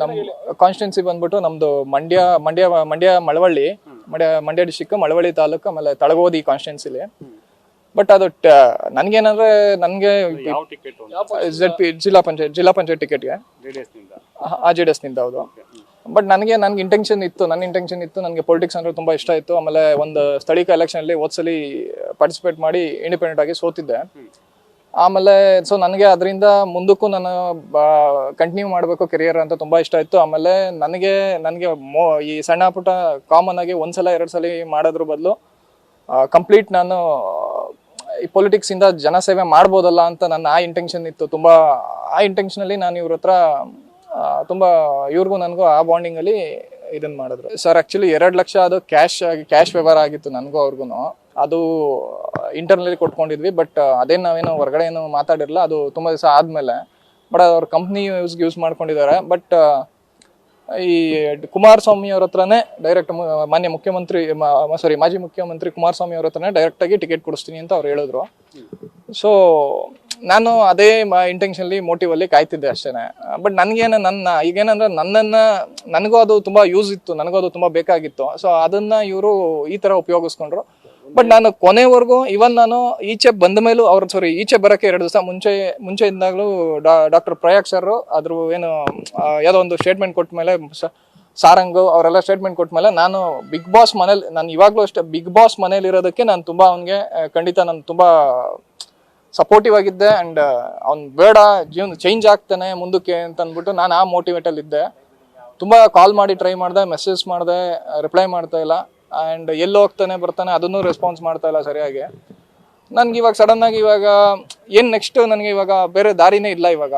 ನಮ್ಮ ಕಾನ್ಸ್ಟಿಟ್ಯೂನ್ಸಿ ಬಂದ್ಬಿಟ್ಟು ನಮ್ದು ಮಂಡ್ಯ ಮಂಡ್ಯ ಮಂಡ್ಯ ಮಳವಳ್ಳಿ ಮಂಡ್ಯ ಮಂಡ್ಯ ಡಿಸ್ಟಿಕ್ ಮಳವಳ್ಳಿ ತಾಲೂಕು ಆಮೇಲೆ ತಳಗೋದಿ ಕಾನ್ಸ್ಟಿಟ್ಯೂನ್ಸಿಲಿ ಬಟ್ ಅದು ನನ್ಗೇನಂದ್ರೆ ನನಗೆ ಯಾವ ಟಿಕೆಟ್ ಜೆಡ್ ಪಿ ಜಿಲ್ಲಾ ಪಂಚಾಯತ್ ಜಿಲ್ಲಾ ಪಂಚಾಯತ್ ಟಿಕೆಟ್ಗೆ ಆ ಜೆ ಡಿ ಎಸ್ನಿಂದ ಹೌದು. ಬಟ್ ನನಗೆ ನನ್ಗೆ ಇಂಟೆನ್ಷನ್ ಇತ್ತು ನನ್ನ ಇಂಟೆನ್ಷನ್ ಇತ್ತು ನನಗೆ ಪೊಲಿಟಿಕ್ಸ್ ಅಂದ್ರೆ ತುಂಬಾ ಇಷ್ಟ ಇತ್ತು. ಆಮೇಲೆ ಒಂದು ಸ್ಥಳೀಯ ಎಲೆಕ್ಷನ್ ಅಲ್ಲಿ ಹೋದ್ಸಲಿ ಪಾರ್ಟಿಸಿಪೇಟ್ ಮಾಡಿ ಇಂಡಿಪೆಂಡೆಂಟ್ ಆಗಿ ಸೋತಿದ್ದೆ. ಆಮೇಲೆ ಸೊ ನನಗೆ ಅದರಿಂದ ಮುಂದಕ್ಕೂ ನಾನು ಕಂಟಿನ್ಯೂ ಮಾಡಬೇಕು ಕೆರಿಯರ್ ಅಂತ ತುಂಬ ಇಷ್ಟ ಇತ್ತು. ಆಮೇಲೆ ನನಗೆ ನನಗೆ ಮೋ, ಈ ಸಣ್ಣ ಪುಟ್ಟ ಕಾಮನ್ ಆಗಿ ಒಂದ್ಸಲ ಎರಡು ಸಲ ಮಾಡೋದ್ರ ಬದಲು ಕಂಪ್ಲೀಟ್ ನಾನು, ಈ ಪೊಲಿಟಿಕ್ಸಿಂದ ಜನಸೇವೆ ಮಾಡ್ಬೋದಲ್ಲ ಅಂತ ನನ್ನ ಆ ಇಂಟೆನ್ಷನ್ ಇತ್ತು. ತುಂಬ, ಆ ಇಂಟೆನ್ಷನಲ್ಲಿ ನಾನು ಇವ್ರ ಹತ್ರ ತುಂಬ, ಇವ್ರಿಗೂ ನನಗೂ ಆ ಬಾಂಡಿಂಗಲ್ಲಿ ಇದನ್ನ ಮಾಡಿದ್ರು. ಸರ್ ಆ್ಯಕ್ಚುಲಿ ಎರಡು ಲಕ್ಷ ಅದು ಕ್ಯಾಶ್ ಆಗಿ ಕ್ಯಾಶ್ ವ್ಯವಹಾರ ಆಗಿತ್ತು ನನಗೂ ಅವ್ರಿಗೂ ಅದು ಇಂಟರ್ನಲಿ ಕೊಟ್ಕೊಂಡಿದ್ವಿ ಬಟ್ ಅದೇನು ನಾವೇನು ಹೊರಗಡೆ ಏನು ಮಾತಾಡಿರಲ್ಲ ಅದು ತುಂಬ ದಿವಸ ಆದಮೇಲೆ. ಬಟ್ ಅವ್ರ ಕಂಪ್ನಿ ಯೂಸ್ಗೆ ಯೂಸ್ ಮಾಡ್ಕೊಂಡಿದ್ದಾರೆ ಬಟ್ ಈ ಕುಮಾರಸ್ವಾಮಿ ಅವ್ರ ಹತ್ರನೇ ಡೈರೆಕ್ಟ್ ಮಾನ್ಯ ಮುಖ್ಯಮಂತ್ರಿ ಸಾರಿ ಮಾಜಿ ಮುಖ್ಯಮಂತ್ರಿ ಕುಮಾರಸ್ವಾಮಿ ಅವ್ರ ಹತ್ರನೇ ಡೈರೆಕ್ಟಾಗಿ ಟಿಕೆಟ್ ಕೊಡಿಸ್ತೀನಿ ಅಂತ ಅವ್ರು ಹೇಳಿದ್ರು. ಸೊ ನಾನು ಅದೇ ಇಂಟೆನ್ಷನ್ಲಿ ಮೋಟಿವಲ್ಲಿ ಕಾಯ್ತಿದ್ದೆ ಅಷ್ಟೇ ಬಟ್ ನನಗೇನು, ನನ್ನ, ಈಗೇನಂದ್ರೆ ನನ್ನನ್ನು, ನನಗೂ ಅದು ತುಂಬ ಯೂಸ್ ಇತ್ತು, ನನಗೂ ಅದು ತುಂಬ ಬೇಕಾಗಿತ್ತು. ಸೊ ಅದನ್ನು ಇವರು ಈ ಥರ ಉಪಯೋಗಿಸ್ಕೊಂಡ್ರು. ಬಟ್ ನಾನು ಕೊನೆವರೆಗೂ ಇವನ್ ನಾನು ಈಚೆ ಬಂದ ಮೇಲೂ ಅವ್ರ ಸಾರಿ ಈಚೆ ಬರಕ್ಕೆ ಎರಡು ದಿವಸ ಮುಂಚೆ ಮುಂಚೆ ಇದ್ದಾಗಲೂ ಡಾಕ್ಟರ್ ಪ್ರಯಾಗ್ ಸರ್ ಅದ್ರ ಏನು ಯಾವುದೋ ಒಂದು ಸ್ಟೇಟ್ಮೆಂಟ್ ಕೊಟ್ಟ ಮೇಲೆ ಸಾರಂಗು, ಅವರೆಲ್ಲ ಸ್ಟೇಟ್ಮೆಂಟ್ ಕೊಟ್ಟ ಮೇಲೆ ನಾನು ಬಿಗ್ ಬಾಸ್ ಮನೇಲಿ, ನಾನು ಇವಾಗಲೂ ಅಷ್ಟೇ ಬಿಗ್ ಬಾಸ್ ಮನೇಲಿ ಇರೋದಕ್ಕೆ ನಾನು ತುಂಬ ಅವನಿಗೆ ಖಂಡಿತ ನಾನು ತುಂಬ ಸಪೋರ್ಟಿವ್ ಆಗಿದ್ದೆ ಅಂಡ್ ಅವ್ನು ಬೇಡ, ಜೀವನ ಚೇಂಜ್ ಆಗ್ತಾನೆ ಮುಂದಕ್ಕೆ ಅಂತ ಅಂದ್ಬಿಟ್ಟು ನಾನು ಆ ಮೋಟಿವೇಟಲ್ಲಿ ಇದ್ದೆ ತುಂಬ ಕಾಲ್ ಮಾಡಿ ಟ್ರೈ ಮಾಡಿದೆ ಮೆಸೇಜ್ ಮಾಡಿದೆ ರಿಪ್ಲೈ ಮಾಡ್ತಾ ಇಲ್ಲ. ಆ್ಯಂಡ್ ಎಲ್ಲಿ ಹೋಗ್ತಾನೆ, ಬರ್ತಾನೆ, ಅದನ್ನು ರೆಸ್ಪಾನ್ಸ್ ಮಾಡ್ತಾ ಇಲ್ಲ ಸರಿಯಾಗಿ. ನನಗೆ ಇವಾಗ ಸಡನ್ ಆಗಿ ಇವಾಗ, ಏನು ನೆಕ್ಸ್ಟ್ ನನಗೆ ಇವಾಗ ಬೇರೆ ದಾರಿನೇ ಇಲ್ಲ ಇವಾಗ.